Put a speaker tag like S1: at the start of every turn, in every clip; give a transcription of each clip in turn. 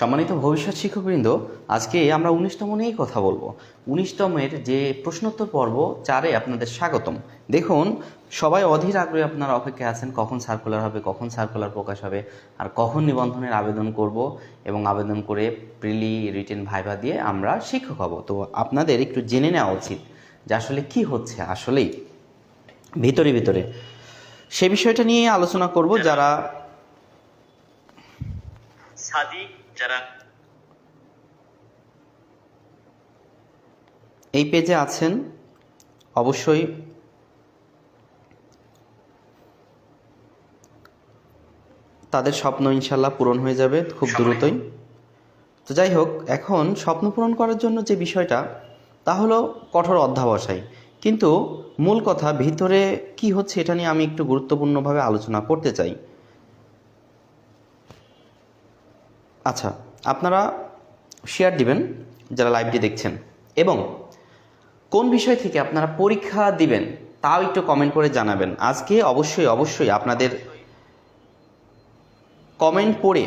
S1: সম্মানিত ভবিষ্যৎ শিক্ষকবৃন্দ, আজকে আমরা উনিশতম নিয়েই কথা বলব। উনিশতমের যে প্রশ্নোত্তর পর্ব, চারে আপনাদের স্বাগতম। দেখুন, সবাই অধীর আগ্রহে আপনারা অপেক্ষায় আছেন, কখন সার্কুলার হবে, কখন সার্কুলার প্রকাশ হবে, আর কখন নিবন্ধনের আবেদন করব এবং আবেদন করে প্রিলি রিটেন ভাইবা দিয়ে আমরা শিক্ষক হব। তো আপনাদের একটু জেনে নেওয়া উচিত যে আসলে কি হচ্ছে, আসলেই। ভিতরে ভিতরে। সে বিষয়টা নিয়ে আলোচনা করব যারা
S2: সাদিক যারা
S1: এই পেজে আছেন অবশ্যই তাদের স্বপ্ন ইনশাল্লাহ পূরণ হয়ে যাবে খুব দ্রুতই। তো যাই হোক এখন স্বপ্ন পূরণ করার জন্য যে বিষয়টা তা হলো কঠোর অধ্যাবসায়। কিন্তু মূল কথা ভিতরে কি হচ্ছে এটা নিয়ে আমি একটু গুরুত্বপূর্ণভাবে আলোচনা করতে চাই। আচ্ছা আপনারা শেয়ার দিবেন যারা লাইভটি দেখছেন। এবং কোন বিষয় থেকে আপনারা পরীক্ষা দিবেন তাও একটু কমেন্ট করে জানাবেন। আজকে অবশ্যই অবশ্যই আপনাদের কমেন্ট পড়ে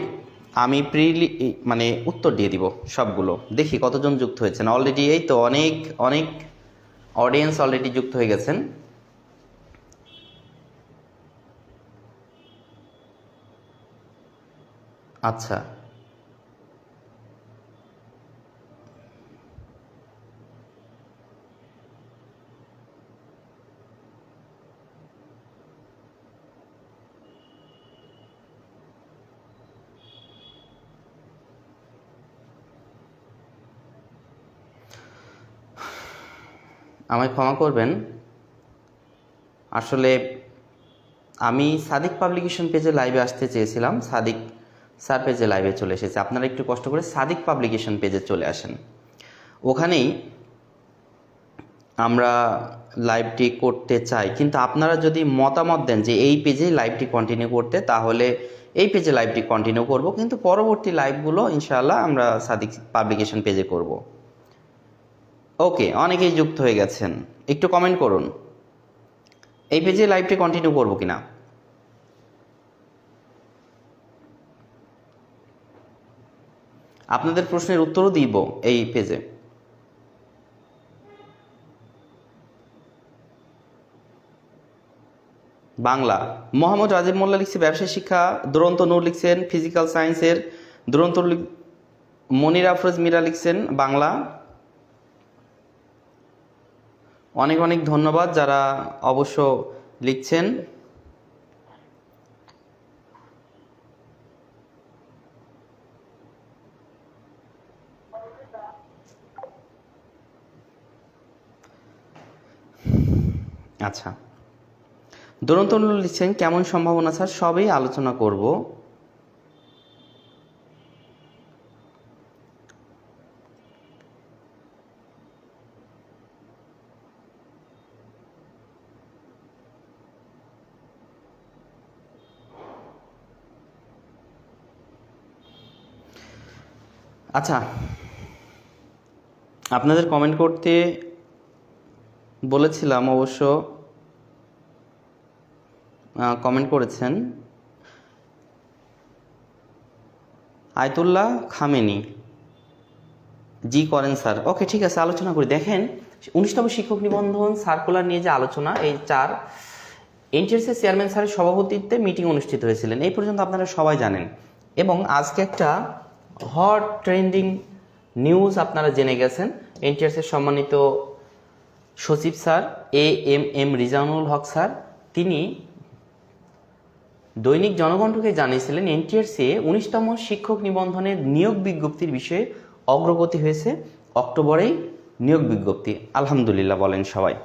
S1: আমি প্রিলি মানে উত্তর দিয়ে দিব সবগুলো। দেখি কতজন যুক্ত হয়েছেন। অলরেডি এই তো অনেক অনেক অডিয়েন্স অলরেডি যুক্ত হয়ে গেছেন। আচ্ছা। আমায় ক্ষমা করবেন। আসলে আমি সাদিক পাবলিকেশন পেজে লাইভে আসতে চেয়েছিলাম। সাদিক স্যার পেজে লাইভে চলে এসেছে। আপনারা একটু কষ্ট করে সাদিক পাবলিকেশন পেজে চলে আসেন। ওখানেই আমরা লাইভটি করতে চাই। কিন্তু আপনারা যদি মতামত দেন যে এই পেজেই লাইভটি কন্টিনিউ করতে, তাহলে এই পেজে লাইভটি কন্টিনিউ করব। কিন্তু পরবর্তী লাইভগুলো ইনশাআল্লাহ আমরা সাদিক পাবলিকেশন পেজে করব। ওকে অনেকেই যুক্ত হয়ে গেছেন। একটু কমেন্ট করুন। এই পেজে লাইভটি কন্টিনিউ করব কিনা? আপনাদের প্রশ্নের উত্তরও দিব এই পেজে বাংলা, মোহাম্মদ রাজীব মোল্লা লিখছে, ব্যবসায় শিক্ষা, দুরন্ত নূর লিখছেন ফিজিক্যাল সায়েন্সের দুরন্ত মনির আফরোজ মিরা লিখছেন, বাংলা। অনেক অনেক ধন্যবাদ যারা অবশ্য লিখছেন। আচ্ছা। দুরন্ত লিখছেন, কেমন সম্ভাবনা স্যার? সবই আলোচনা করব। আচ্ছা আপনাদের কমেন্ট করতে বলেছিলাম অবশ্য কমেন্ট করেছেন আয়তুল্লাহ খামেনি। জি করেন স্যার। ওকে ঠিক আছে, আলোচনা করি। দেখেন, উনিশতম শিক্ষক নিবন্ধন সার্কুলার নিয়ে যে আলোচনা, এই চার এনটিএসএ চেয়ারম্যান স্যারের সভাপতিত্বে মিটিং অনুষ্ঠিত হয়েছিলেন। এই পর্যন্ত আপনারা সবাই জানেন। এবং আজকে একটা হট ট্রেন্ডিং নিউজ আপনারা জেনে গেছেন। এনটিএসএর সম্মানিত সচিব sir, A M M Rezanul Haque sir, তিনি দৈনিক জনকণ্ঠকে জানিয়েছিলেন, এনটিআরসি উনিশতম শিক্ষক নিবন্ধনের নিয়োগ বিজ্ঞপ্তির বিষয়ে অগ্রগতি হয়েছে। অক্টোবরেই নিয়োগ বিজ্ঞপ্তি। আলহামদুলিল্লাহ বলেন সবাই।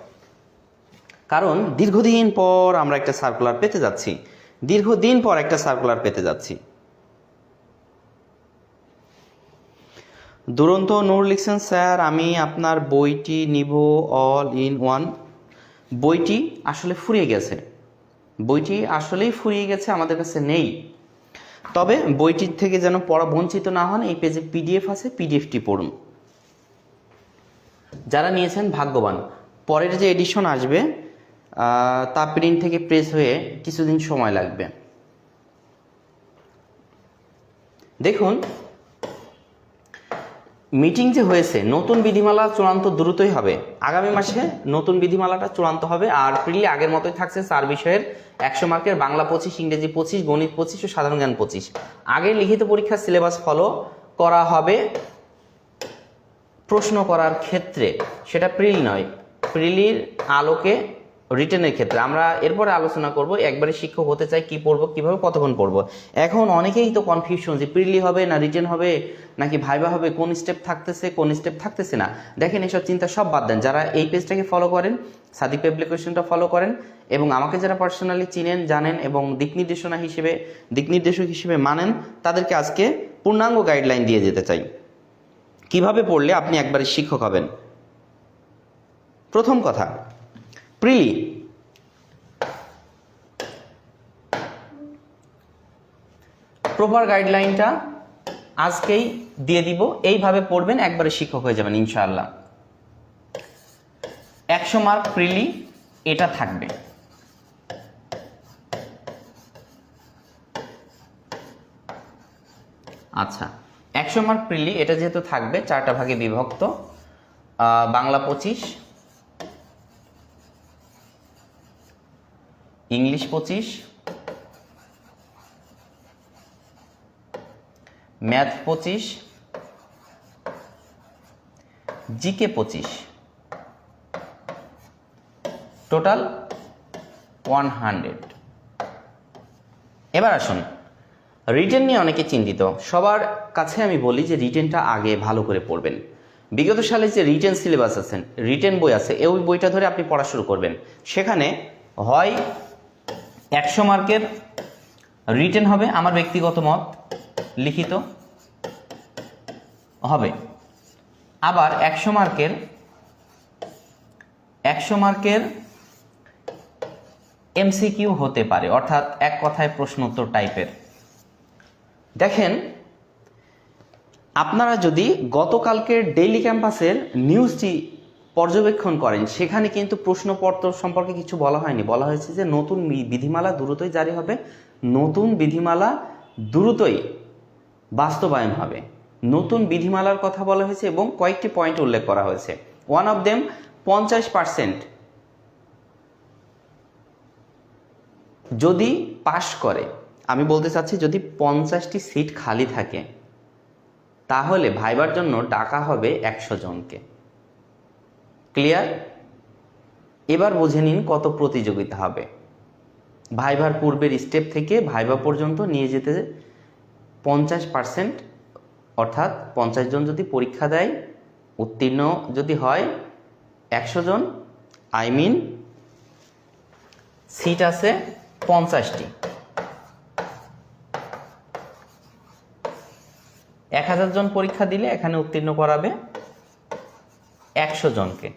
S1: কারণ দীর্ঘদিন পর আমরা একটা সার্কুলার পেতে যাচ্ছি। দীর্ঘদিন পর একটা সার্কুলার পেতে যাচ্ছি। দুরন্ত নূর লিখছেন, স্যার, আমি আপনার বইটি নিব অল ইন ওয়ান বইটি আসলে ফুরিয়ে গেছে। বইটি আসলেই ফুরিয়ে গেছে, আমাদের কাছে নেই। তবে বইটির থেকে যেন পড়া বঞ্চিত না হন, এই পেজে পিডিএফ আছে পিডিএফটি পড়ুন। যারা নিয়েছেন ভাগ্যবান, পরের যে এডিশন আসবে তা প্রিন্ট থেকে প্রেস হয়ে কিছুদিন সময় লাগবে। দেখুন মিটিং যে হয়েছে, নতুন বিধিমালা চূড়ান্ত দ্রুতই হবে। আগামী মাসে নতুন বিধিমালাটা চূড়ান্ত হবে আর প্রিলি আগের মতোই থাকছে চার বিষয়ের একশো মার্কের বাংলা পঁচিশ, ইংরেজি পঁচিশ, গণিত পঁচিশ ও সাধারণ জ্ঞান পঁচিশ। আগের লিখিত পরীক্ষার সিলেবাস ফলো করা হবে প্রশ্ন করার ক্ষেত্রে। সেটা প্রিলি নয়, প্রিলির আলোকে রিটেনের ক্ষেত্রে। আমরা এরপরে আলোচনা করব একবারে শিক্ষক হতে চাই, কি পড়ব, কীভাবে কতক্ষণ পড়ব। এখন অনেকেই তো কনফিউশন যে প্রিলি হবে না রিটেন হবে, নাকি ভাইবা হবে, কোন স্টেপ থাকতেছে, কোন স্টেপ থাকতেছে না। দেখেন এসব চিন্তা সব বাদ দেন। যারা এই পেজটাকে ফলো করেন, সাদিক অ্যাপ্লিকেশনটা ফলো করেন, এবং আমাকে যারা পার্সোনালি চিনেন, জানেন, এবং দিক নির্দেশনা হিসেবে, দিক নির্দেশক হিসেবে মানেন, তাদেরকে আজকে পূর্ণাঙ্গ গাইডলাইন দিয়ে যেতে চাই। কীভাবে পড়লে আপনি একবারে শিক্ষক হবেন? প্রথম কথা প্রিলি প্রপার গাইডলাইনটা আজকেই দিয়ে দিব। এইভাবে পড়বেন, একবারে শিক্ষক হয়ে যাবেন, ইনশাআল্লাহ। একশো মার্ক প্রিলি এটা থাকবে। আচ্ছা একশো মার্ক প্রিলি এটা যেহেতু থাকবে, চারটা ভাগে বিভক্ত বাংলা পঁচিশ ইংলিশ পঁচিশ, ম্যাথ পঁচিশ, জিকে পঁচিশ। Total one hundred. এবার আসুন, রিটেন নিয়ে অনেকে চিন্তিত। সবার কাছে আমি বলি যে রিটেনটা আগে ভালো করে পড়বেন। বিগত সালে যে রিটেন সিলেবাস আছে, রিটেন বই আছে, এই বইটা ধরে আপনি পড়া শুরু করবেন। সেখানে হয় একশো মার্কের রিটেন হবে আমার ব্যক্তিগত মত, লিখিত হবে। আবার একশো মার্কের একশো মার্কের এমসিকিউ হতে পারে, অর্থাৎ এক কথায় প্রশ্নোত্তর টাইপের। দেখেন, আপনারা যদি গতকালকের ডেইলি ক্যাম্পাসের নিউজটি পর্যবেক্ষণ করেন, সেখানে কিন্তু প্রশ্নপত্র সম্পর্কে কিছু বলা হয়নি। বলা হয়েছে যে নতুন বিধিমালা দ্রুতই জারি হবে, নতুন বিধিমালা দ্রুতই বাস্তবায়ন হবে। নতুন বিধিমালার কথা বলা হয়েছে এবং কয়েকটি পয়েন্ট উল্লেখ করা হয়েছে। ওয়ান অফ দেম পঞ্চাশ পার্সেন্ট যদি পাশ করে, আমি বলতে চাচ্ছি যদি পঞ্চাশটি সিট খালি থাকে, তাহলে ভাইবার জন্য ডাকা হবে একশো জনকে। ক্লিয়ার এবার বুঝে নিন কত প্রতিযোগিতা হবে। ভাইভার পূর্বের স্টেপ থেকে ভাইভা পর্যন্ত নিয়ে যেতে পঞ্চাশ পার্সেন্ট অর্থাৎ পঞ্চাশ জন যদি পরীক্ষা দেয়, উত্তীর্ণ যদি হয়, একশো জন আই মিন সিট আছে পঞ্চাশটি। এক হাজার জন পরীক্ষা দিলে এখানে উত্তীর্ণ করাবে একশো জনকে।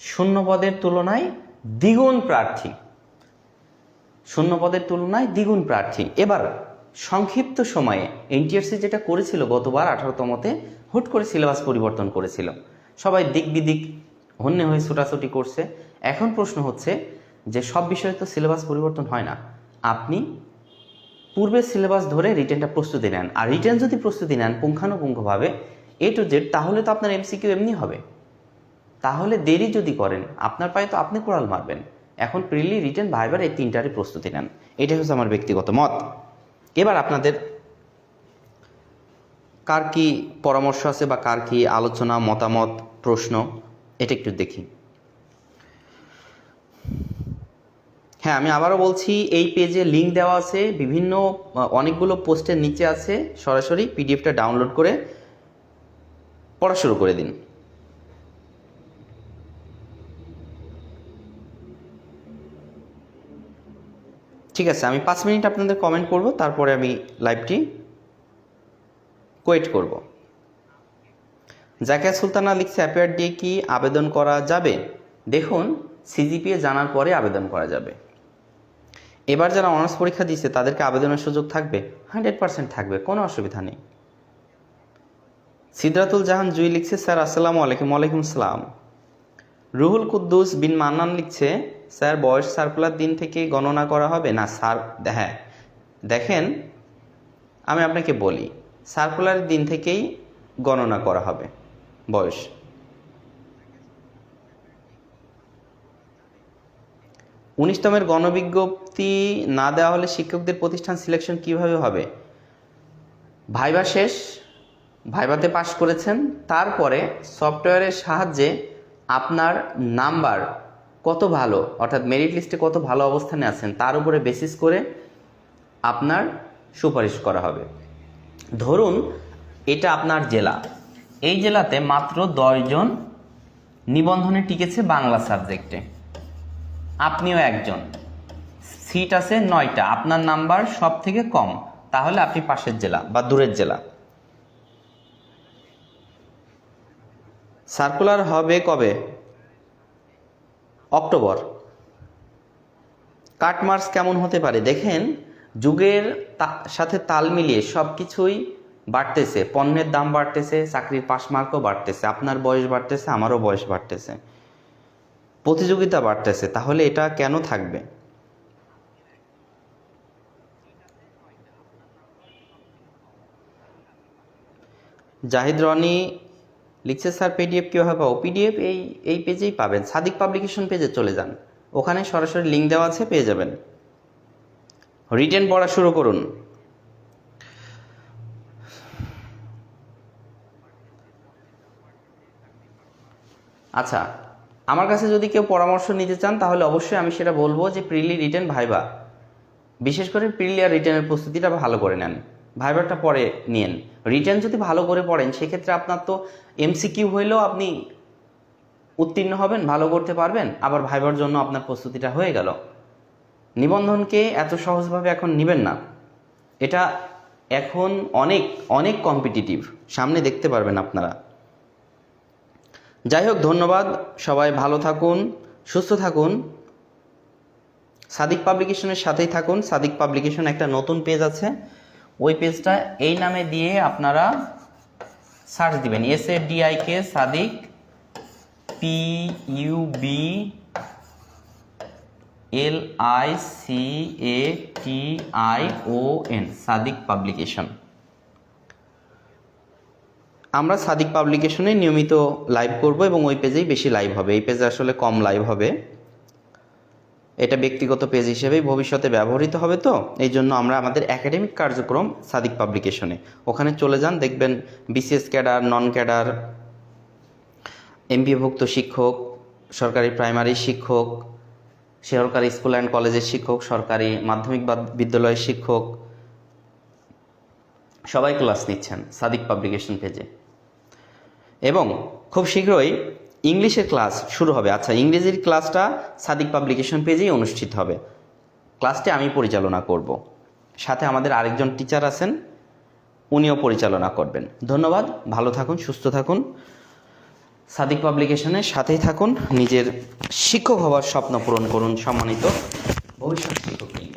S1: শূন্য পদের তুলনায় দ্বিগুণ প্রার্থী। শূন্য পদের তুলনায় দ্বিগুণ প্রার্থী। এবার সংক্ষিপ্ত সময়ে এনটিআরসি যেটা করেছিল গতবার আঠারোতমতে হুট করে সিলেবাস পরিবর্তন করেছিল। সবাই দিক বিদিক হন্যে হয়ে ছুটাছুটি করছে। এখন প্রশ্ন হচ্ছে যে সব বিষয়ে তো সিলেবাস পরিবর্তন হয় না। আপনি পূর্বের সিলেবাস ধরে রিটেনটা প্রস্তুতি নেন। আর রিটেন যদি প্রস্তুতি নেন পুঙ্খানুপুঙ্খভাবে, এ টু জেড, তাহলে তো আপনার এমসিকিউ এমনি হবে। তাহলে দেরি যদি করেন, আপনার পায়ে তো আপনি কোড়াল মারবেন। এখন প্রিলি রিটার্ন ভাইবার এই তিনটারই প্রস্তুতি নেন। এটাই হচ্ছে আমার ব্যক্তিগত মত। এবার আপনাদের কার কি পরামর্শ আছে বা কার কি আলোচনা, মতামত, প্রশ্ন, এটা একটু দেখি। হ্যাঁ আমি আবারও বলছি, এই পেজে লিঙ্ক দেওয়া আছে, বিভিন্ন অনেকগুলো পোস্টের নিচে আছে। সরাসরি পিডিএফটা ডাউনলোড করে পড়া শুরু করে দিন। ঠিক আছে, আমি পাঁচ মিনিট আপনাদের কমেন্ট করব, তারপরে আমি লাইভটি কোয়েট করব। জাকিয়া সুলতানা লিখছে অ্যাপিয়ার দিয়ে কি? আবেদন করা যাবে? দেখুন সিজিপিএ জানার পরে আবেদন করা যাবে। এবার যারা অনার্স পরীক্ষা দিচ্ছে তাদেরকে আবেদনের সুযোগ থাকবে? হান্ড্রেড পার্সেন্ট থাকবে, কোনো অসুবিধা নেই। সিদ্রাতুল জাহান জুই লিখছে স্যার আসসালামু আলাইকুম, ওয়ালাইকুম সালাম। রুহুল কুদ্দুস বিন মান্নান লিখছে স্যার, বয়স সার্কুলার দিন থেকে গণনা করা হবে? না, স্যার হ্যাঁ। দেখেন, আমি আপনাকে বলি সার্কুলার দিন থেকেই গণনা করা হবে, বয়স। উনিশতমের গণবিজ্ঞপ্তি না দেওয়া হলে শিক্ষকদের প্রতিষ্ঠান সিলেকশন কীভাবে হবে? ভাইবা শেষ, ভাইবাতে পাশ করেছেন, তারপরে সফটওয়্যারের সাহায্যে আপনার নাম্বার কত ভালো, অর্থাৎ মেরিট লিস্টে কত ভালো অবস্থানে আছেন, তার উপরে বেসিস করে আপনার সুপারিশ করা হবে। ধরুন, এটা আপনার জেলা। এই জেলাতে মাত্র দশজন নিবন্ধনে টিকেছে বাংলা সাবজেক্টে আপনিও একজন। সিট আছে নয়টা। আপনার নাম্বার সব থেকে কম। তাহলে আপনি পাশের জেলা বা দূরের জেলা। সার্কুলার হবে কবে? অক্টোবর। কাটমার্কস কেমন হতে পারে? দেখেন, যুগের সাথে তাল মিলিয়ে সব কিছুই বাড়তেছে। পণ্যের দাম বাড়তেছে, চাকরির পাস মার্কও বাড়তেছে, আপনার বয়স বাড়তেছে, আমারও বয়স বাড়তেছে। প্রতিযোগিতা বাড়তেছে, তাহলে এটা কেন থাকবে? জাহিদ রনি লিখছে, স্যার, পিডিএফ কীভাবে পাবো? পিডিএফ এই এই পেজেই পাবেন। সাদিক পাবলিকেশন পেজে চলে যান। ওখানে সরাসরি লিঙ্ক দেওয়া আছে, পেয়ে যাবেন। রিটেন পড়া শুরু করুন। আচ্ছা আমার কাছে যদি কেউ পরামর্শ নিতে চান, তাহলে অবশ্যই আমি সেটা বলব যে, প্রিলি রিটেন ভাইবা। বিশেষ করে প্রিলি আর রিটেনের প্রস্তুতিটা ভালো করে নেন। ভাইবারটা পরে নিয়েন। রিটার্ন যদি ভালো করে পড়েন, সেক্ষেত্রে আপনার তো এমসিকিউ হইলেও আপনি উত্তীর্ণ হবেন, ভালো করতে পারবেন। আবার ভাইবার জন্য আপনার প্রস্তুতিটা হয়ে গেল। নিবন্ধনকে এত সহজভাবে এখন নেবেন না। এটা এখন অনেক অনেক কম্পিটিটিভ সামনে দেখতে পারবেন আপনারা। যাই হোক, ধন্যবাদ। সবাই ভালো থাকুন, সুস্থ থাকুন। সাদিক পাবলিকেশনের সাথেই থাকুন। সাদিক পাবলিকেশন একটা নতুন পেজ আছে। ওই পেজটা এই নামে দিয়ে আপনারা সার্চ দিবেন। S A D I K Sadik P U B L I C A T I O N Sadik publication আমরা সাদিক পাবলিকেশনে নিয়মিত লাইভ করব এবং ওই পেজেই বেশি লাইভ হবে। এই পেজে আসলে কম লাইভ হবে। এটা ব্যক্তিগত পেজ হিসেবেই ভবিষ্যতে ব্যবহৃত হবে তো? এই জন্য আমরা আমাদের একাডেমিক কার্যক্রম সাদিক পাবলিকেশনে ওখানে চলে যান, দেখবেন বিসিএস ক্যাডার নন ক্যাডার এমবিএভুক্ত শিক্ষক, সরকারি প্রাইমারি শিক্ষক, সরকারি স্কুল অ্যান্ড কলেজের শিক্ষক, সরকারি মাধ্যমিক বিদ্যালয়ের শিক্ষক, সবাই ক্লাস নিচ্ছেন সাদিক পাবলিকেশন পেজে এবং খুব শীঘ্রই ইংলিশের ক্লাস শুরু হবে। আচ্ছা ইংরেজির ক্লাসটা সাদিক পাবলিকেশন পেজেই অনুষ্ঠিত হবে। ক্লাসটি আমি পরিচালনা করব। সাথে আমাদের আরেকজন টিচার আছেন, উনিও পরিচালনা করবেন। ধন্যবাদ, ভালো থাকুন, সুস্থ থাকুন। সাদিক পাবলিকেশনের সাথেই থাকুন, নিজের শিক্ষক হওয়ার স্বপ্ন পূরণ করুন সম্মানিত ভবিষ্যৎ শিক্ষক